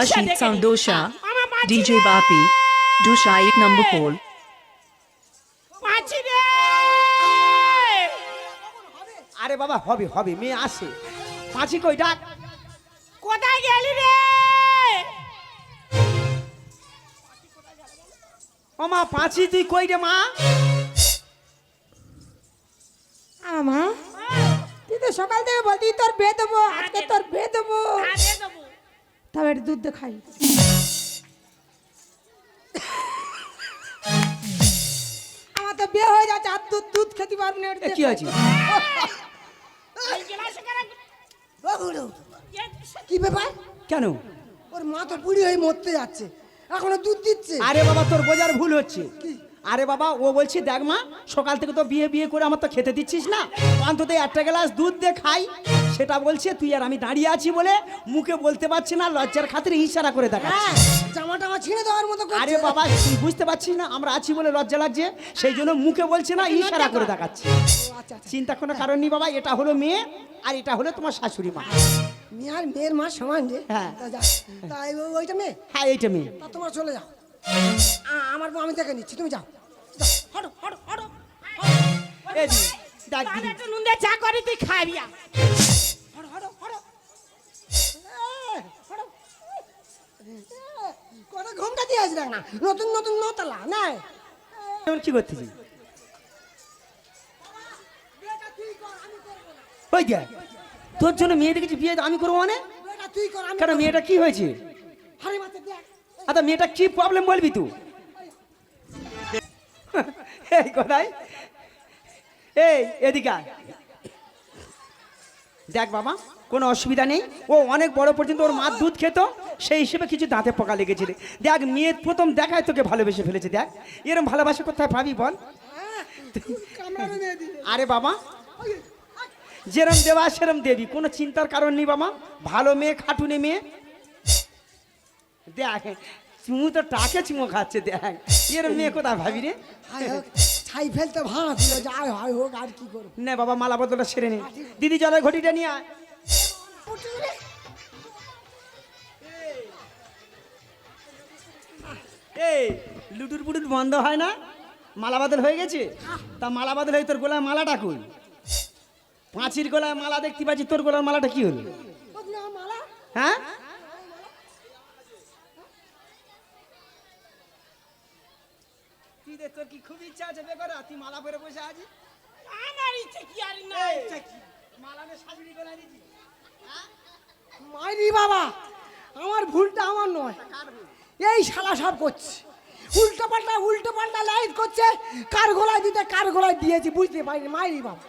Ashit Sandosha, DJ Bapi, Dusha एक number four. পাঁচি রে আরে বাবা হবে হবে মেয়ে আসে। পাঁচি কই ডাক। কোথায় গেলি রে? ও মা পাঁচি তুই কই রে মা? আমা তুই তো সকাল থেকে বলতি তোর বে দেবো আজকে তোর বে দেবো। আরে দেবো দুধ দে খাই। আমার তো বিয়ে হয়ে যাচ্ছে আর দুধ দুধ খেতে পারব না কি এ- কি ব্যাপার? কেন? ওর মা তো বুড়ি হয়ে মরতে যাচ্ছে এখনও দুধ দিচ্ছে। আরে বাবা তোর বোঝার ভুল হচ্ছে। আরে বাবা ও বলছি দেখ মা সকাল থেকে তো বিয়ে বিয়ে করে আমার তো খেতে দিচ্ছিস না। অন্তত একটা গ্লাস দুধ দিয়ে খাই। সেটা বলছে তুই আর আমি দাঁড়িয়ে আছি বলে মুখে বলতে পারছি না লজ্জার খাতিরে ইশারা করে দেখাচ্ছি। হ্যাঁ জামা টামা ছিঁড়ে দেওয়ার মতো করছে। আরে বাবা তুই বুঝতে পারছিস না আমরা আছি বলে লজ্জা লাগছে সেই জন্য মুখে বলছে না ইশারা করে দেখাচ্ছি। আচ্ছা আচ্ছা। চিন্তা কোনো কারণ নেই বাবা এটা হলো মেয়ে আর এটা হলো তোমার শাশুড়ি মা। মেয়ে আর মেয়ের মা সমান রে হ্যাঁ। তা যা ওইটা মেয়ে? হ্যাঁ এইটা মেয়ে। তা তোমার চলে যাও। আ- আমার আমি দেখে নিচ্ছি তুমি যাও। হটো এই নুন দিয়ে চা করি তুই খাবি আ। হটো হটো হটো এই, হটো। এই, কটা ঘুমটা দিয়ে আসলে না। নতুন নতুন নতলা না এখন কি করতেছি? ওই দেখ তোর জন্য মেয়ে দেখেছি বিয়ে আমি করব মানে? কেন মেয়েটা কি হয়েছে? আচ্ছা মেয়েটা কি প্রবলেম বলবি তুই? এই কোথায়। এই এদিকে। দেখ বাবা, কোনো অসুবিধা নেই। ও অনেক বড় পর্যন্ত ওর মার দুধ খেত, সেই হিসেবে কিছু দাঁতে পোকা লেগেছিল। দেখ, মেয়ে প্রথম দেখায় তোকে ভালোবেসে ফেলেছে, দেখ। এরম ভালোবাসা কোথায় পাবি বল? আরে বাবা, যেরম দেবা, সেরম দেবি। কোনো চিন্তার কারণ নেই বাবা। ভালো মেয়ে, খাটুনে মেয়ে। দেখ, চুমু তো টাকে চুমু খাচ্ছে, দেখ। এরম মেয়ে কোথায় ভাবি রে? হাই হোক ছাই ফেলতে ভাঙা ছিল যাই হয় হোক আর কি করব? নে বাবা মালা বদলটা সেরে নে। দিদি জলের ঘটিটা নিয়ে আয়। এই লুডুর পুডুর বন্ধ হয় না? মালা বাদল হয়ে গেছে? তা মালা বাদল হয়ে তোর গোলায় মালাটা কই? পাঁচির গোলায় মালা দেখতে পাচ্ছি তোর গোলার মালাটা কি হলো? হ্যাঁ? কি তোর কি খুব ইচ্ছা আছে? বেকরা তুই মালা পরে বসে আছিস? আমার ইচ্ছে কি আর না ইচ্ছে কি? মালা নে শাশুড়ি গোলা দিছি মাইরি বাবা আমার ভুলটা আমার নয়। এই শালা সব করছে। উল্টো পাল্টা উল্টো পাল্টা লাইট করছে কার গলায় দিতে কার গলায় দিয়েছি বুঝতে পারিনি মাইরি বাবা।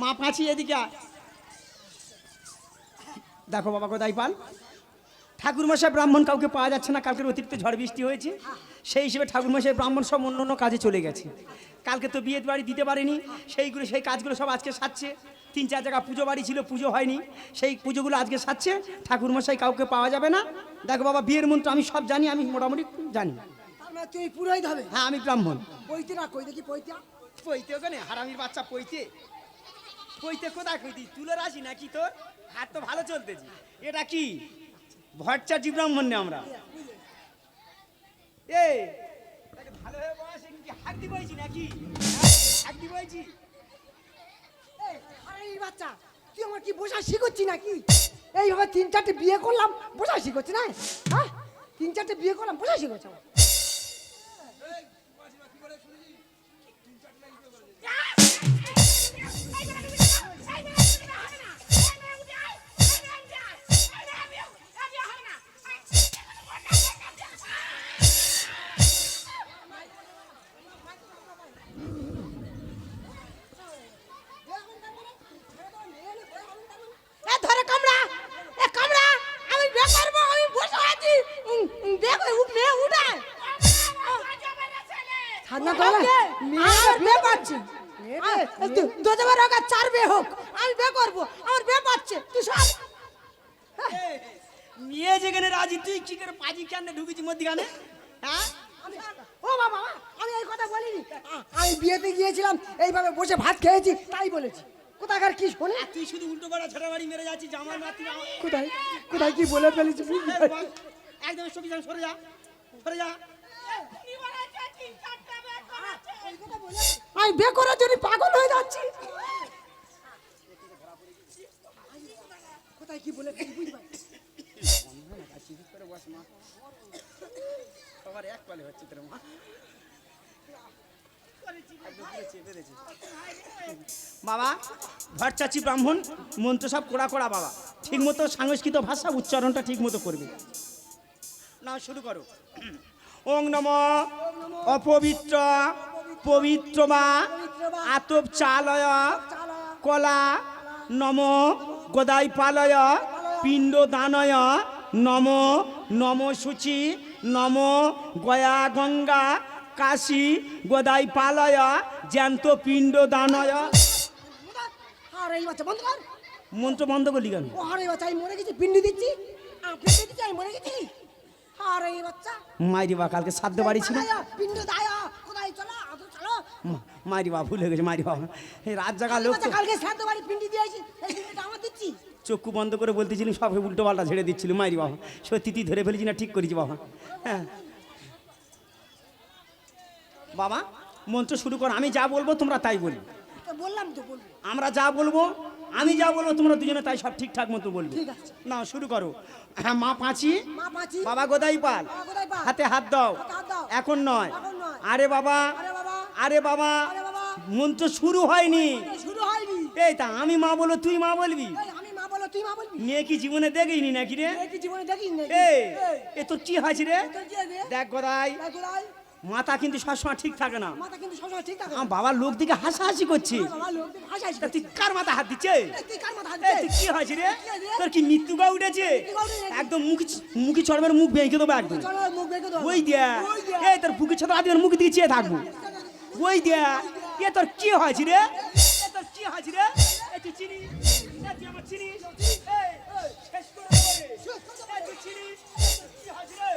মা পাঁচি এদিকে। দেখো বাবা কোথায় পান? ঠাকুরমশাই ব্রাহ্মণ কাউকে পাওয়া যাচ্ছে না কালকের অতিরিক্ত ঝড় বৃষ্টি হয়েছে। সেই হিসেবে ঠাকুরমশাই ব্রাহ্মণ সব অন্য অন্য কাজে চলে গেছে। কালকে তো বিয়ে বাড়ি দিতে পারেনি সেইগুলো সেই কাজগুলো সব আজকে সারছে। তিন চার জায়গা পুজো বাড়ি ছিল পুজো হয়নি। সেই পুজোগুলো আজকে সারছে ঠাকুরমশাই কাউকে পাওয়া যাবে না। দেখো বাবা বিয়ের মন্ত্র আমি সব জানি আমি মোটামুটি জানি। তুই পুরোই হবে? হ্যাঁ আমি ব্রাহ্মণ। পৈতে না কই দেখি পৈতে? পইতে ওখানে হারামির বাচ্চা পইতে পইতে কোথায় কইতি? তুলো রাশি নাকি তোর? হাত তো ভালো চলতেছি। এটা কি? ভট্টাচি ব্রাহ্মণ নে আমরা। এ তাকে ভালো বয়সে কি হাত দি বইছি নাকি? বাচ্চা আমার কি নাকি? তিন চারটে বিয়ে করলাম, বোঝা শিখছি না? হ্যাঁ? তিন চারটে বিয়ে করলাম, বোঝা শিখছে আমার বাড়ি মেরে যাচ্ছিস জামাই মাতি কোথায়? কোথায় কি বলে ফেলেছি একদম সবই জান সরে যা সরে যা। আমি বে করার জন্য পাগল হয়ে যাচ্ছি। কোথায় কি বলে বুঝতে এক পালে হচ্ছে তোর মা। বাবা ভট্টাচি ব্রাহ্মণ, মন্ত্র সব কোড়া কোড়া বাবা। ঠিক মতো সাংস্কৃত ভাষা উচ্চারণটা ঠিক মতো করবে। না শুরু করো। ওং নম অপবিত্র, পবিত্র মা আতপ চালয় কলা, নম গদাই পালয় পিণ্ড দানয় নম নম সূচি নম গয়া গঙ্গা কাশী গোদাই পালয় জ্যান্ত পিণ্ড দানয়। আর এই বাচ্চা বন্ধ কর। মন্ত্র বন্ধ করলি কেন? ও আর বাচ্চা আমি মরে গেছি পিন্ডি দিচ্ছি। আপনি দিচ্ছি আমি মরে গেছি। আর এই বাচ্চা মাইরি বা কালকে সাধ্য বাড়ি ছিল। পিণ্ড দায়া কোথায় চলো আদর চলো। মাইরি বা ভুল হয়ে গেছে মাইরি বাবা। এই রাত জাগা লোক কালকে সাধ্য বাড়ি এই আমার দিচ্ছি। চক্ষু বন্ধ করে বলতেছিলি সব উল্টো পাল্টা ঝেড়ে দিচ্ছিল মাইরি বাবা। সত্যি তুই ধরে ফেলেছি না ঠিক করেছি বাবা। হ্যাঁ। বাবা মন্ত্র শুরু করো আমি যা বলব তোমরা তাই বলবে তো বললাম তো বলব। আমরা যা বলব আমি যা বলব তোমরা দুজনে তাই সব ঠিকঠাক মতো বলবে। না শুরু করো। হ্যাঁ মা পাঁচি? বাবা গোদাই পাল। হাতে হাত দাও। এখন নয়। আরে বাবা। আরে বাবা। মন্ত্র শুরু হয়নি। এই তা আমি মা বলো তুই মা বলবি? বলো মেয়ে কি জীবনে দেখিনি নাকি রে? এ তোর কি হয়েছে রে? দেখ গোদাই। মাথা কিন্তু সবসময় ঠিক থাকে না। মাথা কিন্তু সবসময় ঠিক থাকে আমার বাবার লোক দিকে হাসাহাসি করছে। তুই কার মাথা হাত দিচ্ছে? হাত কি হয়েছে রে? তোর কি মৃত্যু গা উঠেছে। একদম মুখি মুখি চড়বের মুখ ভেঙে দেবো একদম। বেঁকে। ওই দিয়া। এই তোর বুকের ছাত্র আদিবার মুখ দিকে চেয়ে থাকব। ওই দিয়া। এ তোর কি হয়েছে রে? তোর কি হয়েছে রে? তুই চিনিস? তুই আমার শেষ করে তুই চিনিস? কি হয়েছে রে?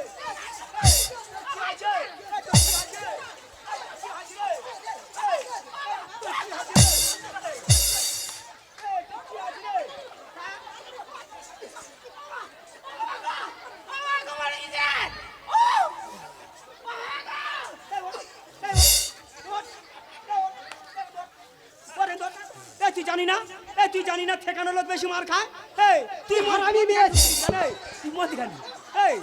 জানি না এই তুই জানি না ঠেকানো লোক বেশি মার খায়? এই তুই মার আমি মেয়ে। এই, তুই মদ খালি এই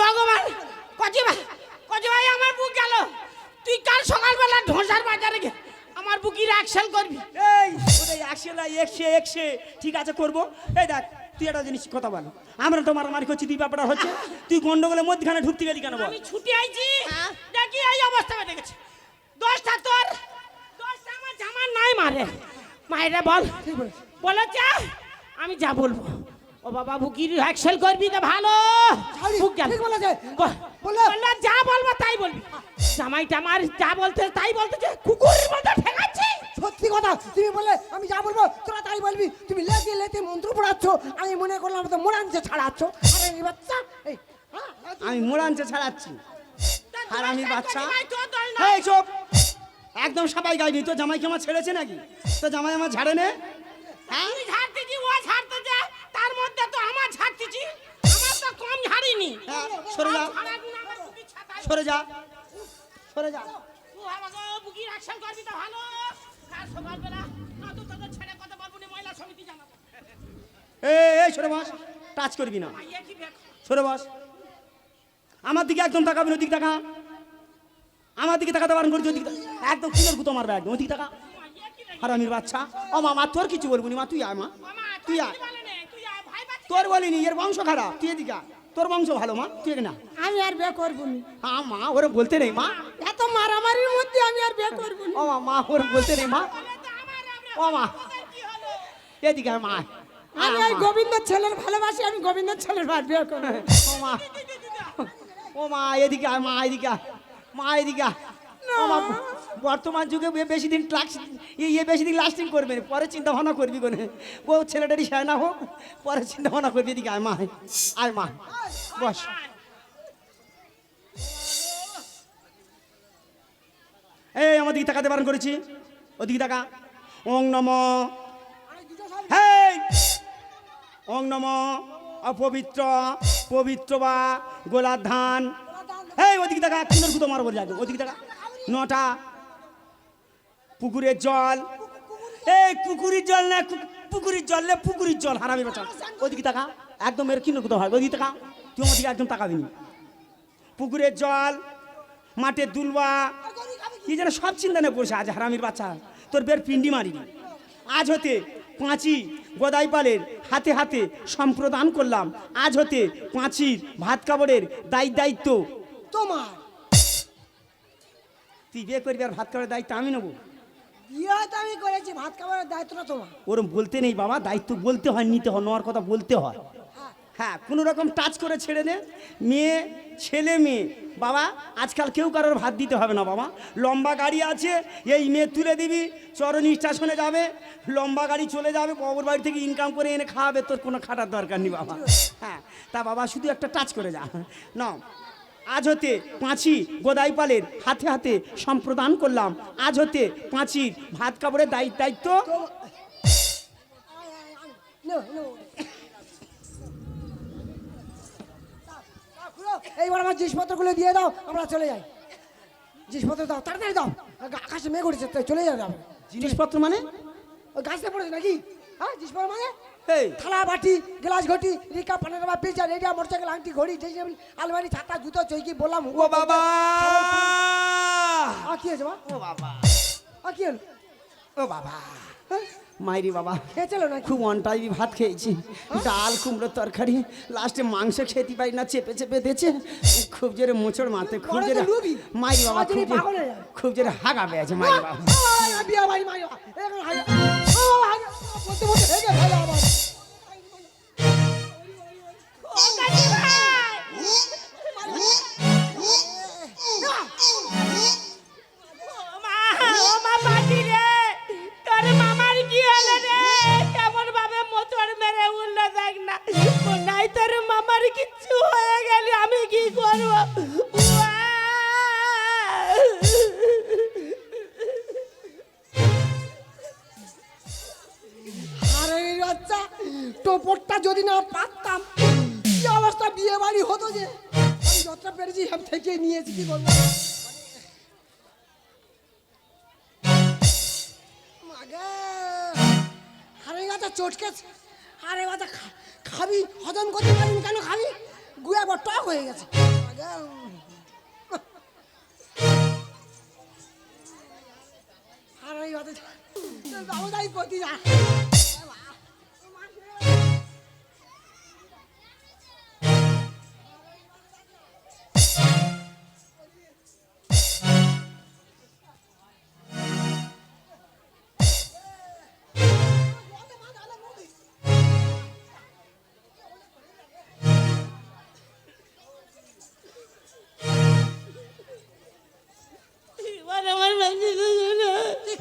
ভগবান কচি ভাই কচি ভাই আমার বুক গেল তুই কাল সকালবেলা ঢোসার বাজারে আমার বুকির অ্যাকশন করবি? না একশে একশে ঠিক আছে করব? এই দেখ তুই একটা জিনিস কথা বল। আমরা তোমার মারামারি করছি তুই ব্যাপারটা হচ্ছে তুই গন্ডগোলের মধ্যখানে ঢুকতে গেলি কেন বল? আমি ছুটি আইছি দেখি এই অবস্থা হয়ে দেখেছি দশটা তোর দশটা আমার জামার নাই মারে। মায়েরা বল বলেছে আমি যা বলব। ও বাবা বুকির অ্যাকশন করবি তো ভালো। বুক গেল। ঠিক বলেছে। বল- বলল। বলল যা বলব তাই বলবি। জামাইটা আমার যা বলতে তাই বলতেছে কুকুরের মতো ঠেকাচ্ছি। সত্যি কথা তুমি বলে আমি যা বলব তোরা তাই বলবি। তুমি লেতে লেতে মন্ত্র পড়াচ্ছ আমি মনে করলাম তো মোড়াঞ্চে ছাড়াচ্ছ। আরে এই বাচ্চা এই হ্যাঁ, আমি মোড়াঞ্চে ছাড়াচ্ছি। আর আমি বাচ্চা। এই চুপ। একদম সবাই গাইবি। তো জামাইকে আমার ছেড়েছে নাকি? তো জামাই আমার ঝাড়ে নে। হ্যাঁ? তুই ঝাড়তেছি ও ছাড়তেছে তার মধ্যে তো আমার ছাড়তেছি আমার তো কম ঝাড়িনি। হ্যাঁ, সরে যা। বুকি। সরে যা। সরে যা। বাবা গো, বুকির অ্যাকশন করবি তো ভালো। সকালবেলা নয়তো তোদের ছেড়ে কথা বলব না মহিলা সমিতি জানাব। এই এই সরে বস টাচ করবি না। সরে বস আমার দিকে একদম তাকাবি না ওদিক তাকা। আমার দিকে তাকাতে পারেন করি ওদিক। একদম কিলোর গুতো মারবে একদম ওদিক আর আমির বাচ্চা। ও মামা তোর কিছু বলব নি মা তুই আয় মা। তুই তুই আয় তোর বলিনি এর বংশ খারাপ তুই এদিকে তোর বংশ ভালো মা তুই এখানে আয়। আমি আর বিয়ে করব না। হ্যাঁ মা ওরে বলতে নেই মা। এত মারামারির মধ্যে আমি আর বিয়ে করব না। ও মা মা ওরে বলতে নেই মা বলে তো আমার আমরা ও মা। এদিকে আয়, মা। আমি ওই মা। গোবিন্দের ছেলের ভালোবাসি আমি গোবিন্দের ছেলের ভাই বিয়ে করব। ও মা। ও মা এদিকে আয় মা এদিকে মা এদিকে। ও মা বর্তমান যুগে বেশি দিন ট্রাক্স ইয়ে বেশি দিন লাস্টিং করবে পরে চিন্তা ভাবনা করবি কোনে। ও ছেলেটারই না হোক পরে চিন্তা ভাবনা করবি। এদিকে আয় মা আয়। আয় মা। বস। এই আমার দিকে তাকাতে বারণ করেছি। ওদিকে তাকা। ওং নম। হেই! ওং নম। অপবিত্র, পবিত্র বা গোলার ধান এই ওদিকে দেখা কিনোর গুতো মারবো যাবে, ওদিকে দেখা। নটা। পুকুরের জল। এই পুকুরের জল না পুকুরের জল না, পুকুরের জল, হারামি বাচ্চা ওদিকে দেখা, একদম এর কিনোর গুতো হয়, ওদিকে দেখা। তুই আমার দিকে একদম তাকাবি নি। পুকুরের জল, মাঠের দুলবা। কি যেন সব চিন্তা নিয়ে বসে আজ হারামির বাচ্চা। তোর বের পিন্ডি মারিনি। আজ হতে পাঁচি গদাইপালের হাতে হাতে সম্প্রদান করলাম। আজ হতে পাঁচির ভাত কাপড়ের দায়ী দায়িত্ব তোমার। তুই বিয়ে করবি আর ভাত কাপড়ের দায়িত্ব আমি নেব। বিয়ে তো আমি করেছি ভাত খাবারের দায়িত্বটা তোমার। ওরম বলতে নেই বাবা দায়িত্ব বলতে হয় নিতে হয় নেওয়ার কথা বলতে হয়। হ্যাঁ কোনো রকম টাচ করে ছেড়ে দে মেয়ে ছেলে মেয়ে বাবা আজকাল কেউ কারোর ভাত দিতে হবে না বাবা লম্বা গাড়ি আছে এই মেয়ে তুলে দিবি চরণী স্টেশনে যাবে লম্বা গাড়ি চলে যাবে কবর বাড়ি থেকে ইনকাম করে এনে খাওয়াবে তোর কোনো খাটার দরকার নেই বাবা হ্যাঁ তা বাবা শুধু একটা টাচ করে যা নাও আজ হতে পাঁচি গোদাইপালের হাতে হাতে সম্প্রদান করলাম আজ হতে পাঁচির ভাত কাপড়ের দায়িত্ব দায়িত্ব নো, নো। খুলো, এইবার আমার জিনিসপত্রগুলো দিয়ে দাও আমরা চলে যাই। জিনিসপত্র দাও তাড়াতাড়ি দাও। আ- আকাশে মেঘ উঠেছে তাই চলে যাবে আমরা জিনিসপত্র মানে? ওই গাছটা পড়েছে নাকি? হ্যাঁ জিনিসপত্র মানে? এই থালা বাটি গ্লাস ঘটি রিকা পানাডাবা পিজা রেডিয়া মোটরসাইকেল আংটি ঘড়ি ড্রেসিং আলমারি ছাতা জুতো চৈকি বললাম ও বাবা! আর কি হয়েছে মা? ও বাবা! আর কি হলো? ও বাবা! হ্যাঁ? মাইরি বাবা খেয়েছিল না খুব অনটাইমি ভাত খেয়েছি। ডাল কুমড়ো তরকারি লাস্টে মাংস খেতে পারি না চেপে চেপে দিয়েছে। খুব জোরে মোচড় মারতে খুব জোরে। মাইরি বাবা খুব জোরে-। খুব জোরে হাগা পেয়েছে মাইরি বাবা। গাছা। আরে বাদা খাবি? হজম করতে পারিনি কেন খাবি? গুয়া একবার টক হয়ে গেছে। আরে এই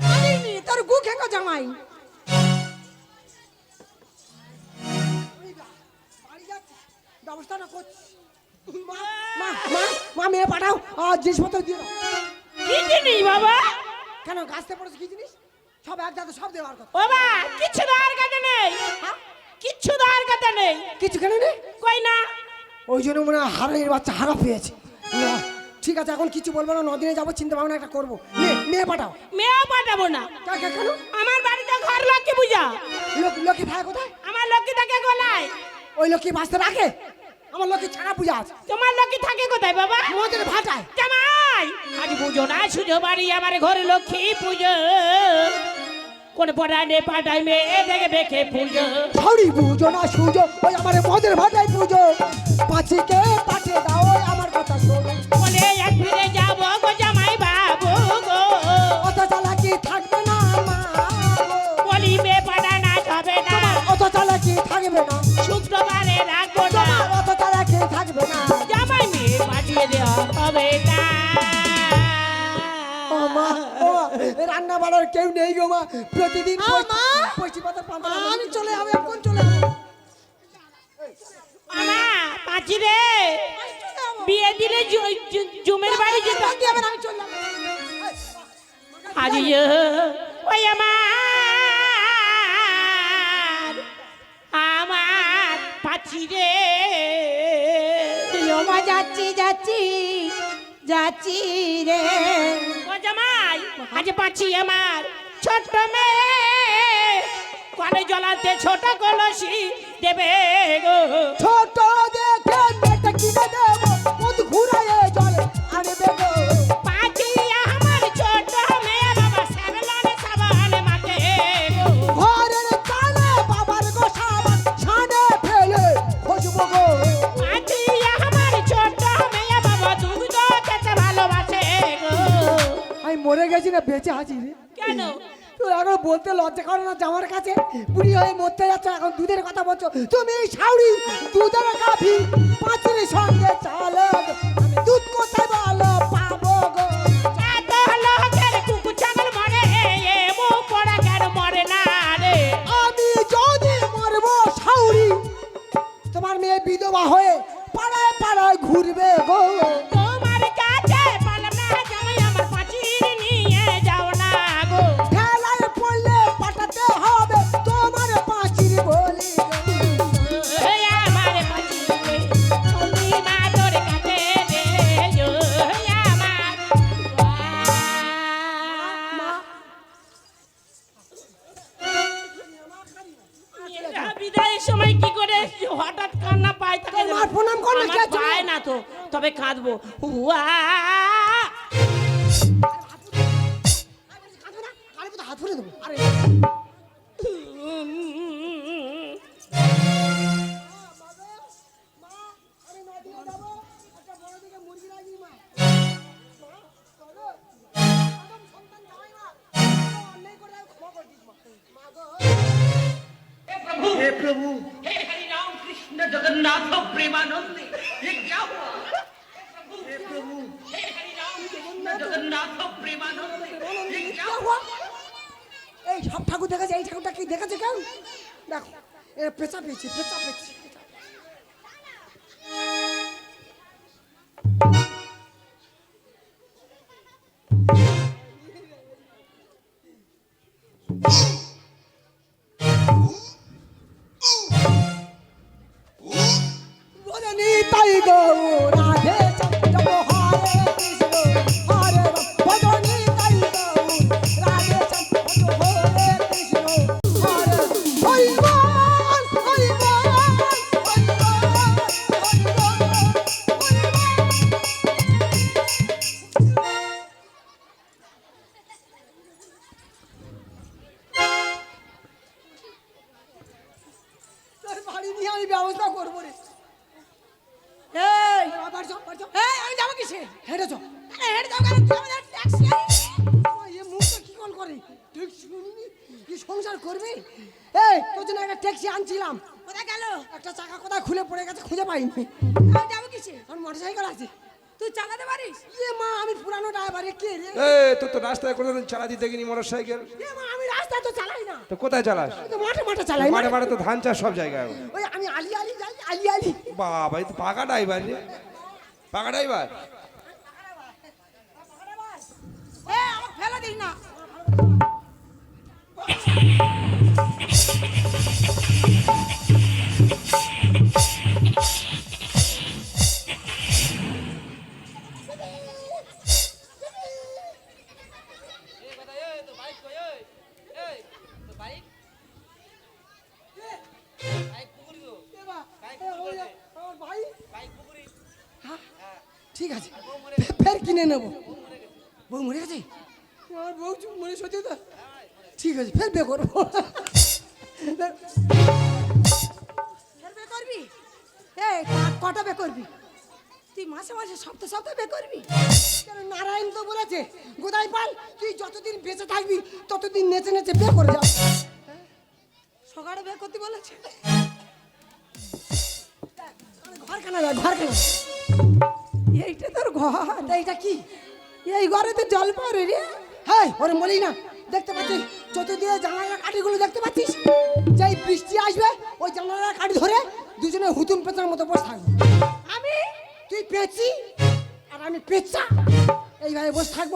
খালিনি তোর গু খেকো জামাই ব্যবস্থাটা করছি মা মা মা মেয়ে পাঠাও আর জিনিসপত্র দিয়ে। কি বাবা কেন গাছতে পড়েছে জিনিস সব এক জায়গায় সব দেওয়ার কথা বা কিচ্ছু দেওয়ার কথা নেই? কিচ্ছু দেওয়ার কথা নেই কিছু কেন নেই কই না ওই জন্য মনে হয় হারাইয়ের বাচ্চা হারা পেয়েছে ঠিক আছে এখন কিছু বলব না নদিনে যাব চিন্তা ভাবনা একটা করব। মেয়ে মেয়ে পাঠাও। মেয়েও পাঠাবো না। কেন আমার বাড়িতে ঘর লক্ষ্মী পূজা। লোক লক্ষ্মী ভাই কোথায়? আমার লক্ষ্মী থাকে গোলায়। ওই লক্ষ্মী বাঁচতে রাখে? আমার লক্ষ্মী ছাড়া পূজা আছে। তোমার লক্ষ্মী থাকে কোথায় বাবা? আমাদের ভাটায়। জামাই আজ পুজো না সুজো বাড়ি আমার ঘরে লক্ষ্মী পুজো। কোন পড়ানে পাঠাই মেয়ে দেখে দেখে পুজো। হাউড়ি পুজো না সুজো ওই আমার মদের ভাটায় পুজো। পাঁচিকে পাঠিয়ে দাও আমার কথা শোনো। রান্না বাড়ার কেউ নেই গো মা। প্রতিদিন আ, মা! পশ্চিম পাতার পান্তা আমি চলে যাব এখন চলে যাব। পাঁচি রে বিয়ে দিলে জুমের বাড়ি যেতে। ফোন আমি চলে যাব। আজ ওই আমার আমার পাঁচি রে। মা যাচ্ছি যাচ্ছি যাচ্ছি রে। ও জামাই আজ পাচ্ছি আমার ছোট্ট মেয়ে। কলে জলাতে ছোট কলসি দেবে গো? ছোট দেখে মেয়েটা দেবো। মরে গেছি না বেঁচে আছি রে। কেন? তো এখন বলতে লজ্জা করো না জামার কাছে? বুড়ি হয়ে মরতে যাচ্ছ এখন দুধের কথা বলছো। তুমি এই শাউরি দুধের কাফি পাঁচের সঙ্গে চালো বিধবা হয়ে পাড়ায় পাড়ায় ঘুরবে গো। তোমার কাছে পালাম না জামাই আমার পাঁচির নিয়ে যাও না গো। খেলায় পড়লে পাঠাতে হবে তোমার পাঁচির বলি। বিদায়ের সময় কি হঠাৎ কান্না পায় তাকে মার প্রণাম কর না, কে চায় না তো তবে কাঁদবো উয়া আরে হাত ধরে দেবো আরে তাই কি সংসার করবি? এই তোর জন্য একটা ট্যাক্সি আনছিলাম। কোথায় গেল? একটা চাকা কোথায় খুলে পড়ে গেছে খুঁজে পাইনি। আমি যাব কিসে? আমার মোটর সাইকেল আছে। তুই চালাতে পারিস? এ মা আমি পুরানো ড্রাইভার কে রে? এ তো তো রাস্তায় কোনোদিন চালাতে দেখিনি মোটর সাইকেল এ মা আমি রাস্তায় তো চালাই না। তো কোথায় চালাস? তো মাঠে মাঠে চালাই মাঠে মাঠে মাঠে তো ধান চাষ সব জায়গায় ওই আমি আলি আলি যাই আলি আলি। বাবা এই তো পাকা ড্রাইভার রে। পাকা ড্রাইভার এ আমাকে ফেলে দিস না। ঠিক আছে। ফের কিনে নেব বউ মরে গেছে? আমার বউ মরে সত্যি তো ঠিক আছে, ফের বে করব। ফের বে করবি? এই কটা বে করবি? তুই মাসে মাসে, সপ্তাহ সপ্তাহ বে করবি? কেন নারায়ণ তো বলেছে, গোদাই পাল, তুই যতদিন বেঁচে থাকবি, ততদিন নেচে নেচে বে করে যা সকালে বে করতে বলেছে। ঘরখানা দেখ ঘরখানা। এইটা তোর ঘর, এইটা কি? এই ঘরে তো জল পড়ে রে। হ্যাঁ ওরে বলি না দেখতে পাচ্ছিস চতুর্দিকে জানালার কাঠিগুলো দেখতে পাচ্ছিস? যেই বৃষ্টি আসবে, ওই জানালার কাঠি ধরে দুজনে হুতুম পেঁচার মতো বসে থাকব। আমি? তুই পেঁচি? আর আমি পেঁচা? এইভাবে বসে থাকব।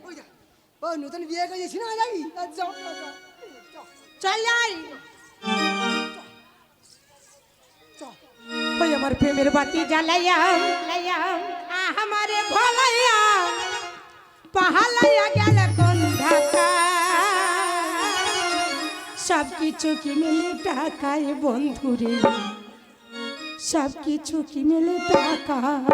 ও নতুন বিয়ে করেছি না যাবি। চল যাই। ওই আমার প্রেমের বাতি জ্বালাইয়া লাইয়া আমারে ভলাইয়া। পাহালাইয়া গেল কোন ঢাকা। সব কিছু কি মিলে টাকায় বন্ধুরে সব কিছু কি মিলে টাকায়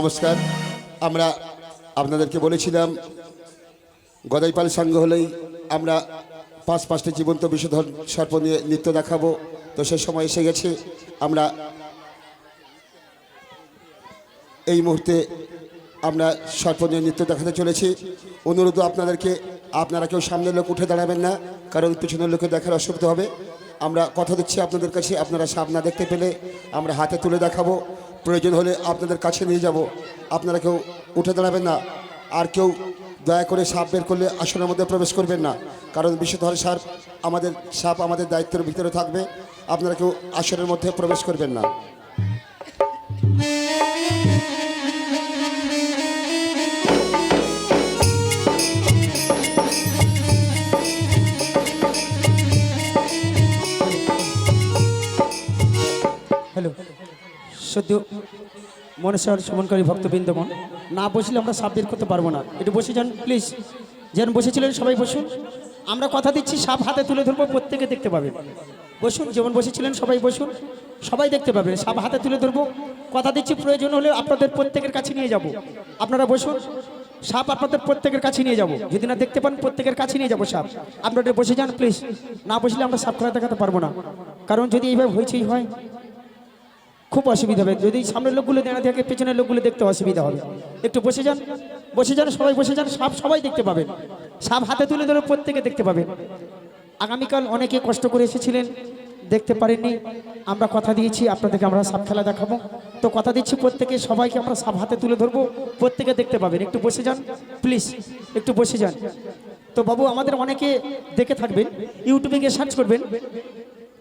নমস্কার। আমরা আপনাদেরকে বলেছিলাম, গদাইপাল সংঘ হলেই আমরা পাঁচ পাঁচটি জীবন্ত বিষধর সর্প নিয়ে নৃত্য দেখাবো। তো সে সময় এসে গেছে। আমরা এই মুহূর্তে আমরা সর্প নিয়ে নৃত্য দেখাতে চলেছি। অনুরোধ আপনাদেরকে, আপনারা কেউ সামনের লোক উঠে দাঁড়াবেন না, কারণ পিছনের লোকে দেখার অসুবিধা হবে। আমরা কথা দিচ্ছি আপনাদের কাছে, আপনারা সামনা দেখতে পেলে আমরা হাতে তুলে দেখাবো। প্রয়োজন হলে আপনাদের কাছে নিয়ে যাব। আপনারা কেউ উঠে দাঁড়াবেন না। আর কেউ দয়া করে সাপ বের করলে আসনের মধ্যে প্রবেশ করবেন না। কারণ বিশ্বধর সাপ আমাদের সাপ আমাদের দায়িত্বের ভিতরে থাকবে। আপনারা কেউ আসনের মধ্যে প্রবেশ করবেন না। সদ্য মনসার সুমনকারী ভক্তবৃন্দগণ না বসলে আমরা বের করতে পারব না। একটু বসে যান প্লিজ যেন বসেছিলেন সবাই বসুন। আমরা কথা দিচ্ছি, সাপ হাতে তুলে ধরবো, প্রত্যেকে দেখতে পাবেন বসুন, যেমন বসেছিলেন সবাই বসুন। সবাই দেখতে পাবে, সাপ হাতে তুলে ধরবো। কথা দিচ্ছি, প্রয়োজন হলে আপনাদের প্রত্যেকের কাছে নিয়ে যাব। আপনারা বসুন, সাপ আপনাদের প্রত্যেকের কাছে নিয়ে যাব। যদি না দেখতে পান, প্রত্যেকের কাছে নিয়ে যাব সাপ। আপনারা বসে যান প্লিজ না বসলে আমরা সাপ খেলা দেখাতে পারব না। কারণ যদি এইভাবে হয়েছেই হয় খুব অসুবিধা হবে। যদি সামনের লোকগুলো দাঁড়া থাকে, পেছনের লোকগুলো দেখতে অসুবিধা হবে। একটু বসে যান বসে যান, সবাই বসে যান সাপ সবাই দেখতে পাবেন। সাপ হাতে তুলে ধরে প্রত্যেকে দেখতে পাবেন। আগামীকাল অনেকে কষ্ট করে এসেছিলেন, দেখতে পারেননি। আমরা কথা দিয়েছি, আপনাদেরকে আমরা সাপ খেলা দেখাবো। তো কথা দিচ্ছি প্রত্যেকে, সবাইকে আমরা সাপ হাতে তুলে ধরবো, প্রত্যেকে দেখতে পাবেন। একটু বসে যান প্লিজ একটু বসে যান। তো বাবু, আমাদের অনেকে দেখে থাকবেন ইউটিউবে গিয়ে সার্চ করবেন।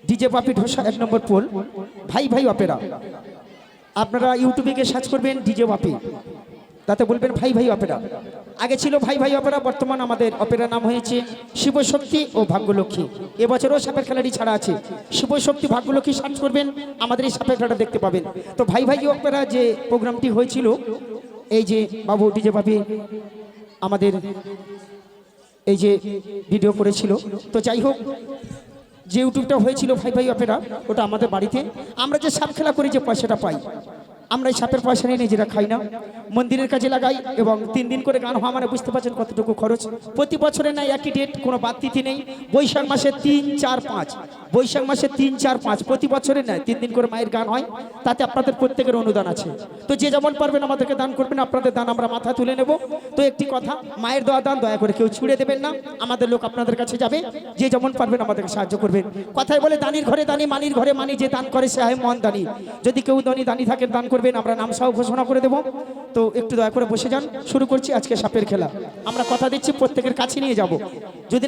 ডিজে পাপি ঢোসা, এক নম্বর পোল। ভাই ভাই অপেরা আপনারা ইউটিউবে গিয়ে সার্চ করবেন ডিজে পাপি তাতে বলবেন ভাই ভাই অপেরা আগে ছিল ভাই ভাই অপেরা বর্তমান আমাদের অপেরা নাম হয়েছে শিবশক্তি ও ভাগ্যলক্ষ্মী। এবছরও সাপের খেলাটি ছাড়া আছে। শিবশক্তি, ভাগ্যলক্ষ্মী সার্চ করবেন, আমাদের এই সাপের খেলাটা দেখতে পাবেন। তো ভাই ভাই অপেরা যে প্রোগ্রামটি হয়েছিল, এই যে বাবু ডিজে পাপি আমাদের এই যে ভিডিও করেছিল। তো যাই হোক যে ইউটিউবটা হয়েছিল ভাই ভাই অপেরা ওটা আমাদের বাড়িতে। আমরা যে সাপ খেলা করে যে পয়সাটা পাই। আমরা এই সাপের পয়সা নিয়ে নিজেরা খাই না। মন্দিরের কাজে লাগাই এবং তিন দিন করে গান হওয়া মানে বুঝতে পারছেন কতটুকু খরচ। প্রতি বছরে না একই ডেট কোনো বাদতিথি নেই। বৈশাখ মাসে তিন, চার, পাঁচ। বৈশাখ মাসে তিন, চার, পাঁচ। প্রতি বছরে নেয় তিন দিন করে মায়ের গান হয়। তাতে আপনাদের প্রত্যেকের অনুদান আছে। তো যে যেমন পারবেন আমাদেরকে দান করবেন, আপনাদের দান আমরা মাথা তুলে নেব। তো একটি কথা, মায়ের দেওয়া দান দয়া করে কেউ ছুড়ে দেবেন না। আমাদের লোক আপনাদের কাছে যাবে। যে যেমন পারবেন আমাদেরকে সাহায্য করবেন। কথায় বলে দানির ঘরে দানি, মানির ঘরে মানি, যে দান করে সে হয় মন দানি। যদি কেউ দানি দানি থাকেন দান করবেন, আমরা নাম সহ ঘোষণা করে দেব। তো একটু দয়া করে বসে যান, শুরু করছি আজকে সাপের খেলা। আমরা কথা দিচ্ছি, প্রত্যেকের কাছে নিয়ে যাব। যদি